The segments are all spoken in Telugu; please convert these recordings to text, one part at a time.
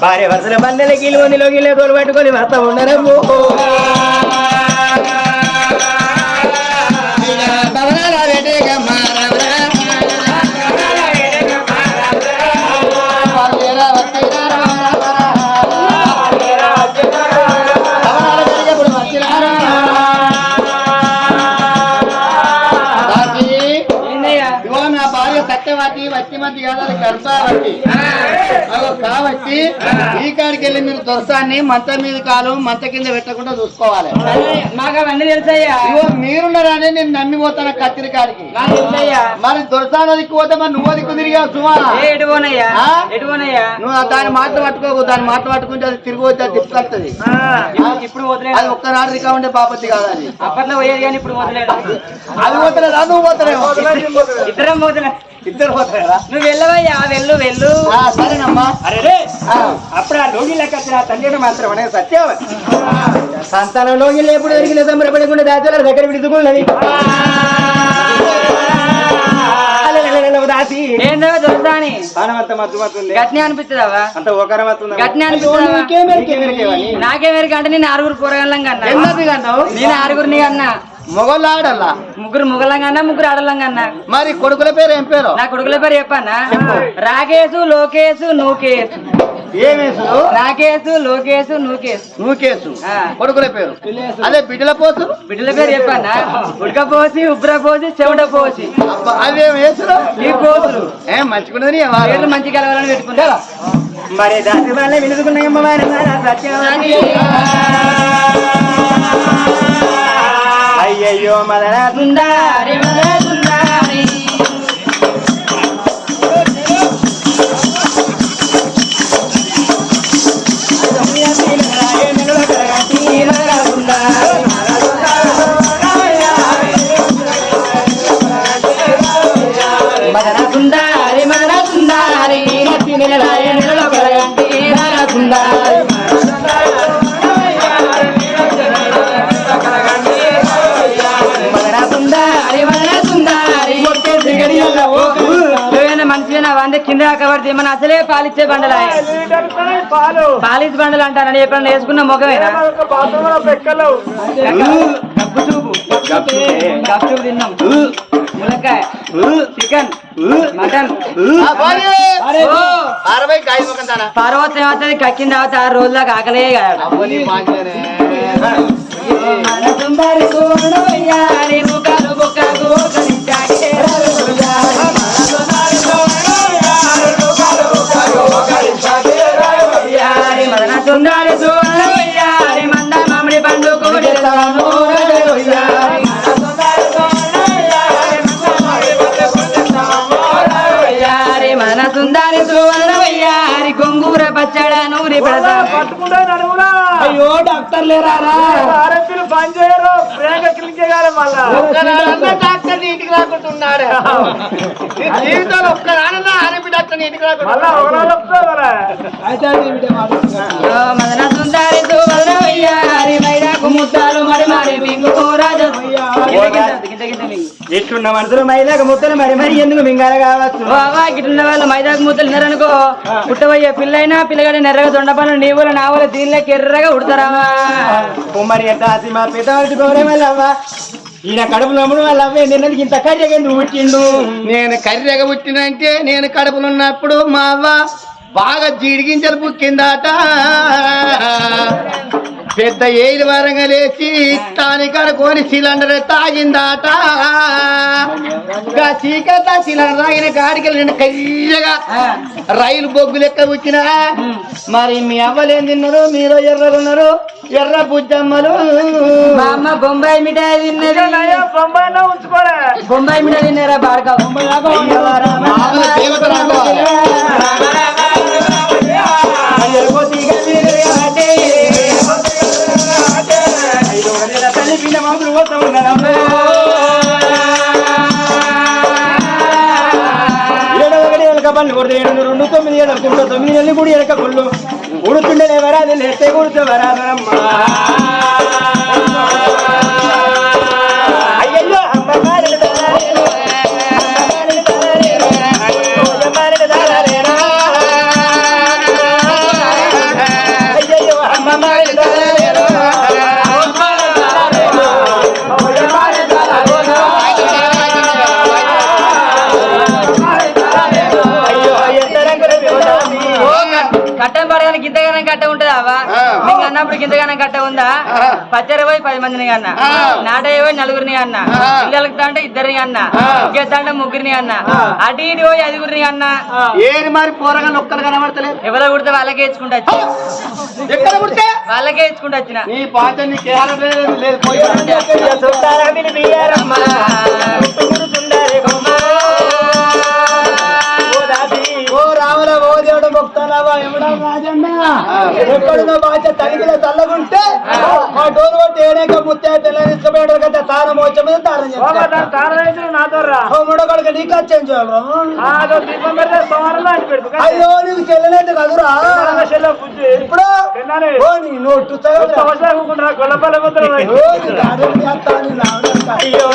భార్య వరుసల బందెల కీలు మందిలో గిల్లే తోలు పట్టుకొని వస్తా ఉండరమ్ము సత్యవతి వత్తిమతి కాదు గర్భవతి కాబట్టి. ఈ కాడికి వెళ్ళి మీరు దొరసాన్ని మంచం మీద కాలు మంచ కింద పెట్టకుండా చూసుకోవాలి. మాకు అవన్నీ తెలుసయ్యా. మీరున్నారని నేను నమ్మిపోతాను కత్తిరి కాడికి. నాకు మరి దొరసాన దిక్కు పోతే మరి నువ్వు దిక్కు సుమా. పోనయ్యా? నువ్వు దాని మాట పట్టుకోకు దాని మాట పట్టుకుంటే అది తిరిగి వచ్చి అది తిప్పుకొస్తుంది ఇప్పుడు- అది ఒక్కనాడు దిక్కా ఉండే బాపత్తి కాదు అది అప్పట్లో పోయేది కానీ ఇప్పుడు వదిలేదు అది పోతలేదు నువ్వు పోతలేవు ఇద్దరం పోతున్నా ఇద్దరు పోతలేరా నువ్వు వెళ్ళవయ్యా వెళ్ళు వెళ్ళు. ఆ, సరేనమ్మా. అరే ఆ. అప్పుడు ఆ లోగి లెక్క వచ్చిన తండ్రి మాత్రం అనేది సత్యవతి. సంతానం లోగి ఎప్పుడు దొరికిన సంబరపడకుండా దాచాల దగ్గర విడుచుకున్నది దాసి ఏందో దొరుకుతాని పానమంత మత్తు మత్తుంది గట్నే అనిపిస్తుందావా అంత ఒకరం వస్తుంది గట్నే అనిపిస్తుందా నాకే మేరకు అంటే నేను ఆరుగురు కూరగాయలం కన్నా నేను ఆరుగురిని కన్నా మొగలు ఆడల్లా ముగ్గురు కన్నా ముగ్గురు ఆడలం కన్నా మరి కొడుకుల పేరు ఏం పేరు? నా కొడుకుల పేరు చెప్పన్నా రాకేశు లోకేశు నూకేశు ఏమేసు రాకేశు లోకేశు నూకేశు నువ్వు కేసు ఆ. కొడుకుల పేరు? అదే బిడ్డల పోసు? బిడ్డల పేరు చెప్పన్నా ఉడకపోసి ఉబ్రపోసి చెమట పోసి. అబ్బా, అవేం వేసురు ఈ కోసులు ఏం మంచిగున్నది పేర్లు మంచి కలవాలని పెట్టుకుంటారా మరి దాసి వాళ్ళే వెలుగుకున్నాయమ్మ వారి సత్యవాణి. అయ్యయ్యో మదన సుందారి మదన మన అసలే పాలిచ్చే బండలా పాలిచ్చే బండలు అంటారని ఎప్పుడన్నా వేసుకున్న మొగమేనా? గప్పు చూపు. గప్పు చూపు. తిన్నాం. ములక్కాయ చికెన్ మటన్. పర్వతం ఏమవుతుంది? కక్కిన తర్వాత ఆరు రోజులకు ఆకలే కాదు. సుందరి సోను వయ్యారి మంద మామిడి పండు కోడి సోను మన సుందరి సువర్ణ వయ్యారి గొంగూర పచ్చడ నూరి పెడతా అయ్యో డాక్టర్ లేరారా ఒక్కనాడన్నా డాక్టర్ని ఇంటికి రాకుంటున్నాడు నీ జీవితంలో ఒక్కనాడన్నా ఆర్ఎంపీ డాక్టర్ని ఇంటికి రాకుండా ఓ మదన సుందరి సువర్ణ వయ్యారి మైదాకు ముద్దాలు మరి మరి మింగు రాజు. ఇట్టున్న మనుషులు మైదాక ముద్దలు మరి మరి ఎందుకు మింగాల కావచ్చు? బాబా గిట్ల వాళ్ళు మైదాకు ముద్దలు తిన్నారనుకో పుట్టబోయే పిల్లైనా పిల్లగాడి నెర్రగా దొండ పనులు నీవుల నావుల దీనిలోకి ఎర్రగా ఉడతారావా కుమ్మరి ఎంత మా పెద్దవాడి గౌరవం వెళ్ళవ్వా? ఈయన కడుపు నమ్ముడు వాళ్ళ అవ్వే నిన్నది ఇంత కర్రెగా ఎందుకు పుట్టిండు నేను కర్రెగ పుట్టినంటే నేను కడుపులో ఉన్నప్పుడు మా అవ్వ బాగా జీడిగించలు పుక్కిందాట. పెద్ద ఏడు వారంగా లేచి తాని కడుకొని సిలిండర్ తాగిందాట. చీకట సిలిండర్ తాగిన కాడికి నేను కర్రెగా రైలు బొగ్గు లెక్క పుట్టినా మరి మీ అవ్వలేం తిన్నారు మీరు ఎర్రలున్నారు ఎర్ర బుజ్జమ్మలు. మా అమ్మ బొంబాయి మిఠాయి తిన్నది. బొంబాయి మిఠాయి తిన్నారా బాడక మామూలు దేవత రాఘవ. ఏడు ఒకటి ఎలక పళ్ళు కొడితే ఏడు రెండు తొమ్మిది ఏడు తొమ్మిది నెలలు కూడా ఎలక పళ్ళు ఉడుతుండే లేస్తే కూర్చో వరాదమ్మా చిన్నప్పుడు గింతగానం కట్ట ఉందా? పోయి పది మందిని అన్న. పోయి నలుగురిని అన్న. పిల్లలకి తంటే ఇద్దరిని అన్న. ఆ. ఇంకేతంటే ముగ్గురిని అన్న. అటు ఇటు పోయి ఐదుగురిని అన్న. ఏరి మరి పోరగా ఒక్కరు కనబడతలేదు ఎవరో కుడితే వాళ్ళకే ఇచ్చుకుంటా వచ్చిన. ఎక్కడ పుడితే వాళ్ళకే ఇచ్చుకుంటా వచ్చిన. తల్లగుంటే మా డోరు కొట్టి ఏడేక ముత్తే పిల్లని ఇష్టపడ్డారు కదా తారం వచ్చే మీద ఓ మూడో కొడుకు నీకు వచ్చేం అయ్యో నీకు చెల్లెలేదు కదురా. ఇప్పుడు అయ్యో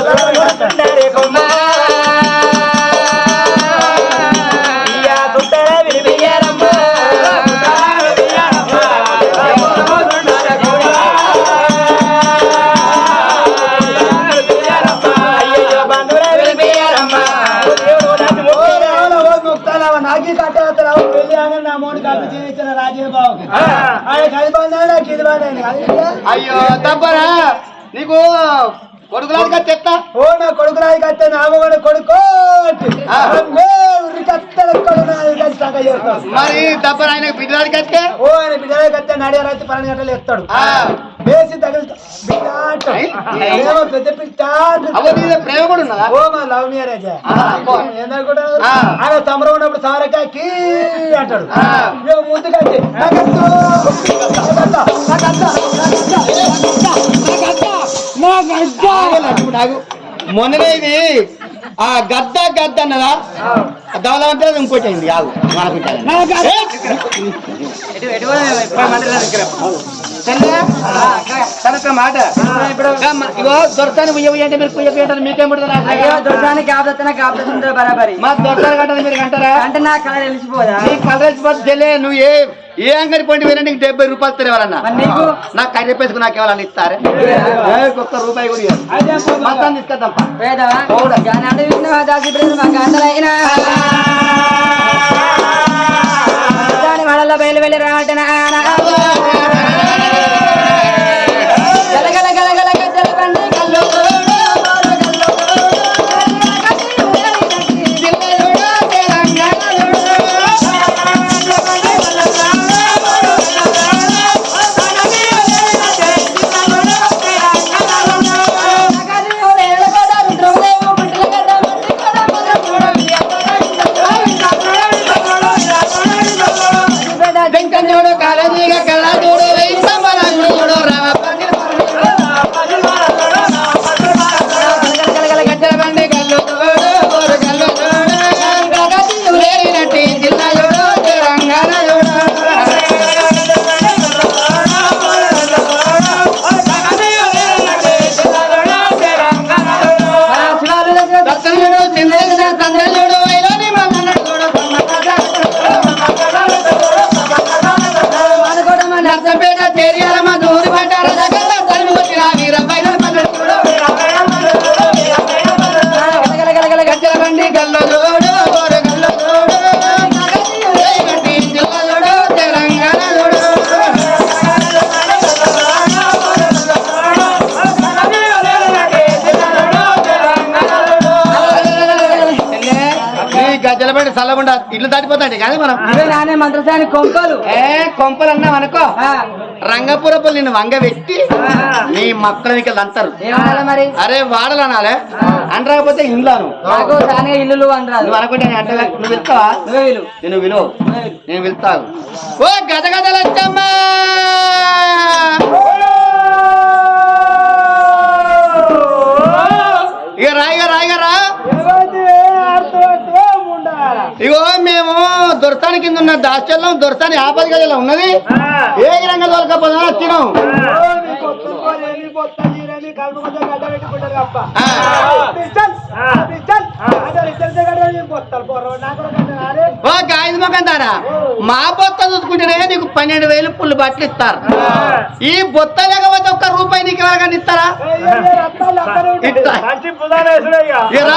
అయ్యో తప్పరా? నీకు కొడుకులాగా చెత్త ఓ నా కొడుకు కట్టే నా అమ్మగారి కొడుకు. కొడుకు మరి తప్పరా ఆయన బిడ్డలాడికి వస్తే ఓ ఆయన బిడ్డ కట్టే నడియ రైతు పన్నెండు గంటలు ఎత్తాడు పెద్ద పిట్ట ప్రేమ కూడా ఉన్నదా? ఓ మా లవ్ మ్యారేజ్. ఆయన ఉన్నప్పుడు సారకాయ కీ అంటాడు ముందు కట్టి మొన్ననే ఇది ఆ గద్ద గద్ద అన్నదా? దవల అంటే ఇంకోటి అయింది ఆగు. అనుకుంటాను తనొక మాట. ఇగో దొరసాని ఉయ్య అంటే మీరు కుయ్య అంటే మీకేం పుడుతుంది? అయ్యో దొరసానికి కాపుతున్నా కాపుతుంటే బరాబరి. మా దొరసాని మీరు అంటారా అంటే నా కళ తెలిసిపోదా? నీ కలరేజ్ బద్దలే నువ్వు ఏ ఏ అంగడి పండి పోయినా నీకు డెబ్బై రూపాయలు మరి నీకు? నాకు కర్రీ పేసుకు నాకు ఎవరన్నా ఇస్తారే? ఒక్క రూపాయి కూడా. మొత్తం పేదవా బయలు వెళ్ళి రాటన ఇల్లు దాటిపోతాండి కానీ మనం. అవే నానే మంత్రసాని కొంపలు. ఏ కొంపలు అన్నాం అనుకో. రంగపురపులు నిన్ను వంగ పెట్టి నీ మక్కల మీకు అంటారు మరి? అరే వాడలు అనాలే. అనరాకపోతే ఇండ్లాను. అనరాదు. నువ్వు అనుకుంటే నేను అంటే నువ్వు వెళ్తావా? నేను విలువ. నేను వెళ్తాను ఓ గద ఉన్న దాస్టల్లో దొరసాని ఆపద గదిలో ఉన్నది ఏ రంగ దొరకపోదా. ఓ గాయద దారా మా బొత్త చూసుకుంటేనే నీకు పన్నెండు వేలు పుల్లు బట్టలు ఇస్తారు ఈ బొత్త లేకపోతే ఒక్క రూపాయి నీకు ఎవరికైనా ఇస్తారా ఇస్తా ఇక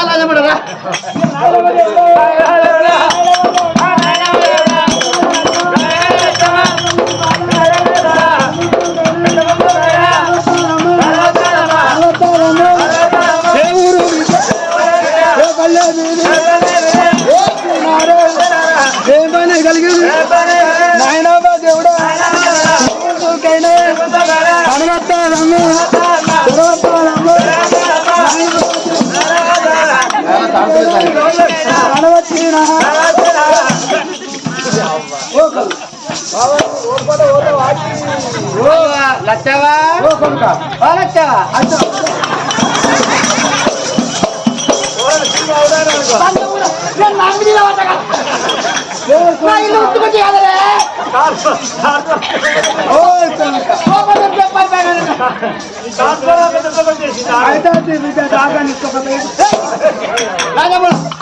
రా రాజమ్మడు రా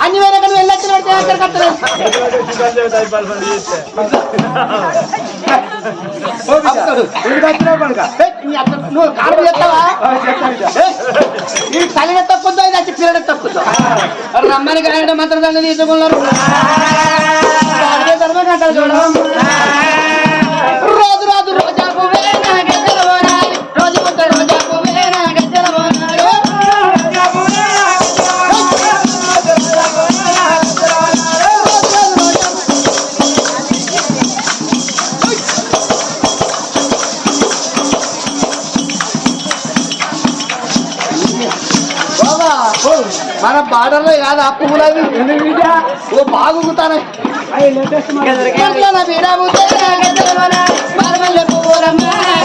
అన్ని వేరే కన్నా వెళ్ళొచ్చిన నువ్వు కారు చెప్తావా ఈ తల్లి తక్కువ ఇది వచ్చి పిల్లడ తక్కువ రమ్మని గాయడం మాత్రం దాన్ని తీసుకున్నారు. రోజు రోజు రోజా పువ్వే నా గద్దెల పోనాలి. రోజు కొత్త రోజా పువ్వే నా గద్దెల పోనాలి. మన బార్డర్లో కాదు ఆ పువ్వులు అవి ఓ బాగుతానే ఓ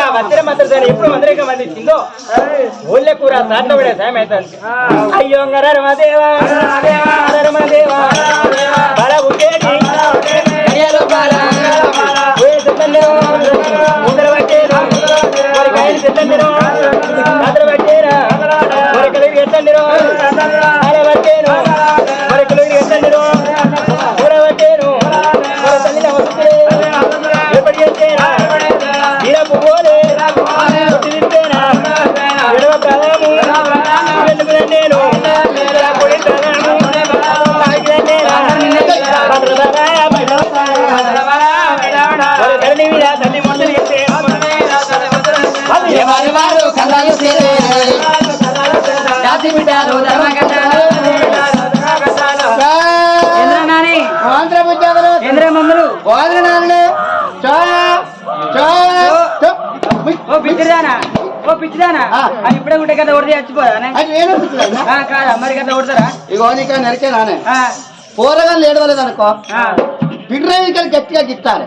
ఆ మందిరం మంత్రి ఎప్పుడు ఊళ్ళో కూర పడే సాయం అయ్యో రమదేవా రమదేవా బల మరి అదర పట్టేరా తల్లి ఎప్పటి తింటేనా విడవ నేను ధరణి వారు కళ్ళలు తీరే. జాతి బిడ్డలు ధర్మగడ్డలు. నాని ఆంధ్ర బుజ్జాగలు. ఏంద్రే మమ్మలు వాదిన నాన్నలు. చో, చో, చో. ఓ పిచ్చిదానా ఓ పిచ్చిదానా. అది ఇప్పుడే గుట్టే కదా కొడితే చచ్చిపోదా కాదా మరి కదా కొడతారా ఇగో నీకు నరికే నానే పోరగా లేడవలేదు అనుకో ఆ, పిడ్రేవికలు గట్టిగా గిట్టాలి.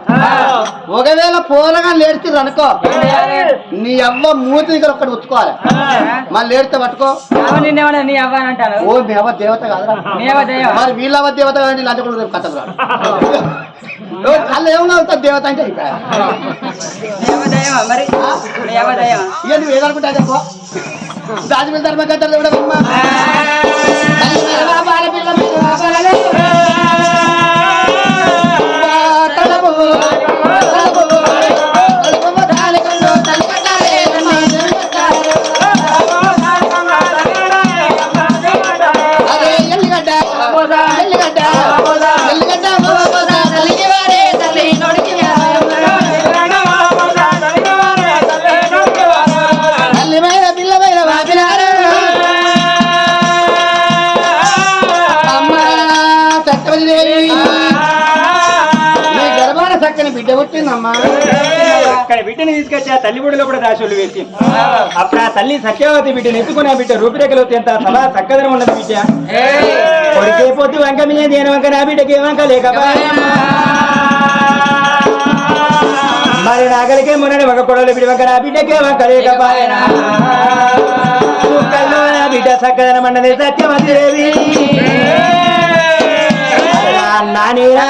ఒకవేళ పోరగా లేడుతుంది అనుకో? నీ అవ్వ మూతి దగ్గర ఒక్కటి ఉచ్చుకోవాలి ఆ? మళ్ళీ లేడితే పట్టుకో. నీ అవ్వ ఓ మీ అవ్వ దేవత కాదురా. దయ్యం. మరి వీళ్ళ అవ్వ దేవత కానీ లంచ కూడా కథ కళ్ళు ఏమన్నా అవుతుంది దేవత అంటే ఇక. నువ్వు ఏదనుకుంటా చెప్పు రాజమీద ధర్మ గంటలు కూడా బిడ్డని తీసుకొచ్చి ఆ తల్లి గుడిలో కూడా దాశులు వేసి. అప్పుడు ఆ తల్లి సత్యవతి బిడ్డని ఎత్తుకుని ఆ బిడ్డ రూపురేఖలు ఎంత సభ చక్కదనం ఉన్నది బిడ్డ. కొడికే పొద్దు వంక మీద దేని వంక నా బిడ్డకి వంక లేకపోయా మరి నాగలికే మొన్నటి ఒక కొడలు బిడ్డ వంక నా బిడ్డకే వంక కుక్కల్లో నా బిడ్డ చక్కదనం అన్నది సత్యవతి దేవి. నాని నా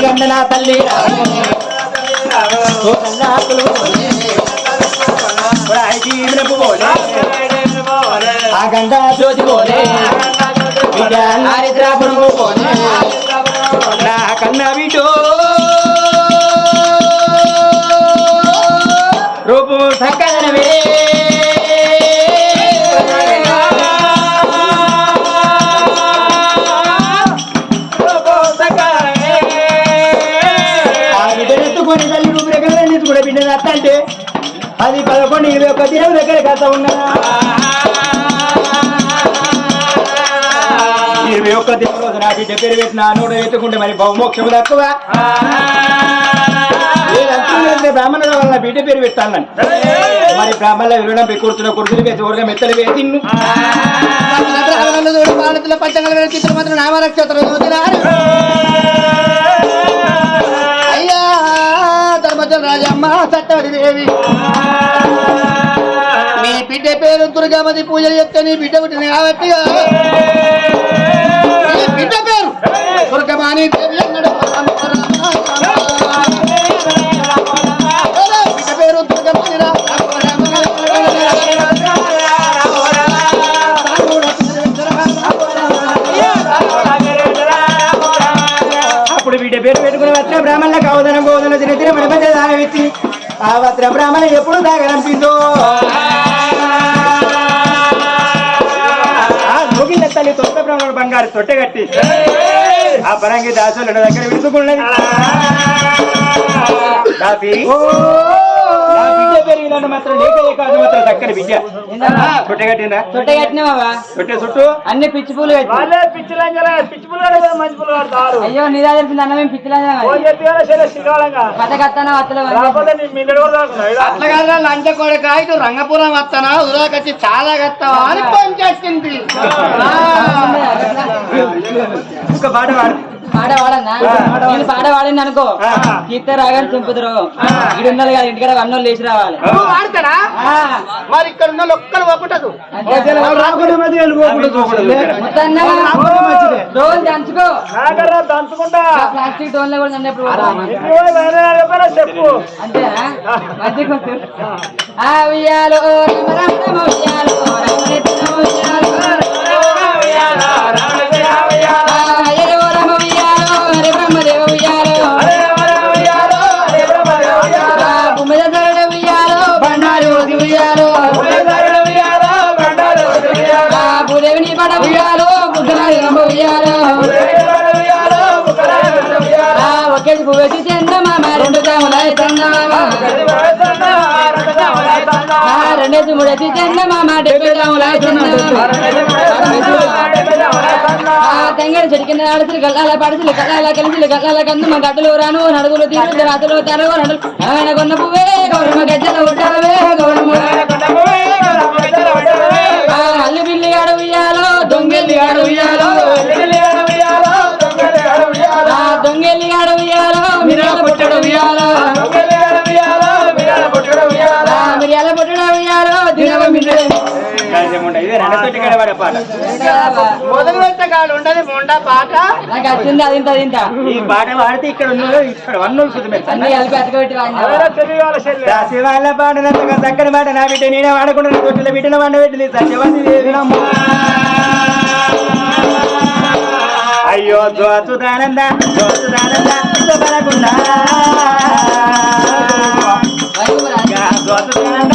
తల్లి ఓ తల్లి? ఆ గంట జ్యోతి పోలే. పోలే. నా కన్నా బిడ్డో రూపు సక్కదనవే అది పదకొండు ఇరవై ఒక్క దినం దగ్గర కథ ఉన్నదా? ఇరవై ఒక్క దినం రోజు నా బిడ్డ పేరు పెట్టిన నూడ ఎత్తుకుంటే మరి బహుమోక్షము తక్కువ. బ్రాహ్మణుల వల్ల బిడ్డ పేరు పెట్టాలని. మరి బ్రాహ్మణుల విలువడం కూర్చున్న కుర్చులు వేసి ఊరగా మెత్తలు వేసి పాలతుల పంచగల చిత్ర మాత్రం నామరక్షత్ర అయ్యా ధర్మజల రాజమ్మ సత్తవతి దేవి. పేరు దుర్గామతి పూజలు చెప్తే నీ బిడ్డ పుట్టిన కాబట్టి బిడ్డ పేరు దుర్గమాని దేవి అన్నాడు. బిడ్డ పేరు దుర్గమాని అప్పుడు బిడ్డ పేరు పెట్టుకుని వచ్చిన బ్రాహ్మణుల తిన తిన మన ఆ వస్త్ర బ్రాహ్మణ ఎప్పుడు దాగనంపిందో తల్లి తొట్ట బ్రాహ్మణ బంగారు తొట్టె కట్టి ఆ పరంగి దాసులు దగ్గర విడుచుకున్నది. దాసి నా బిడ్డ పెరిగినట్టు మాత్రం లేక కాదు మాత్రం చక్కని విద్య. కట్టిందా? కట్టినావా? చుట్టూ? అన్ని పిచ్చి పూలు పిచ్చి మంచి అయ్యో నీ దగ్గర తెలిసింది అన్న మేము పిచ్చిలా ఫోన్ చెప్పి కదా సరే శ్రీకాళంగా. కథ కత్తానా వత్తలు రాకపోతే నీ మిల్లెడు కూడా అట్లా కాదు లంచ కొడక ఇటు రంగపురం వస్తానా ఉరాకొచ్చి చాలా కత్తావా అని ఫోన్ చేసింది. ఒక పాట పాడు. పాట వాడన్నా నేను పాట వాడింది అనుకో గీత రాగానే చింపుదు రోగం ఇడు ఉన్నది కదా ఇంటికాడ అన్నోళ్ళు లేచి రావాలి. వాడతాడా? మరి ఇక్కడ ఉన్న ఒక్కరు రోజు దంచుకో. దంచుకుంటా. ఆ ప్లాస్టిక్ కూడా చెప్పారా చెప్పు. అంతేనా. ఉయ్యాలో ఆ చందమామ రెండు జాములాయ చందమామ రెండేసి మూడేసి చందమామ డెబ్బై జాములాయ తెంగడి చెట్టు కింద ఆడసిలు గల్లాల పడసిలు గల్లాల కలిసి గల్లాల కందు మా గడ్డలు రాను నడుగులు తీరు రాతలు తెరవ నడులు ఆయన కొన్న పువ్వే గౌరమ్మ గజ్జల ఉంటావే గౌరమ్మ ఆ బిల్లి ఆడ దొంగిల్లి దొంగెల్లి ఉయ్యాలో మిరియాల పొట్టడు ఉయ్యాలో దినవ పాట. మొదలు పెట్ట కాడు ఉండదు మొండ పాట. నాకు వచ్చింది అది ఇంత అది ఇంత ఈ పాట పాడితే ఇక్కడ ఉన్నోళ్ళు ఇక్కడ చక్కని మాట నా బిడ్డ నేనే వాడకుండా బిడ్డను వండబెట్టింది దేవినమ్మ అయ్యో జోతుదానంద జోతుదానంద శుభలగుండా జోతుదానంద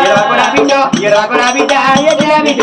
ఇరవకున బిడ్డ ఇరవకున బిడ్డ.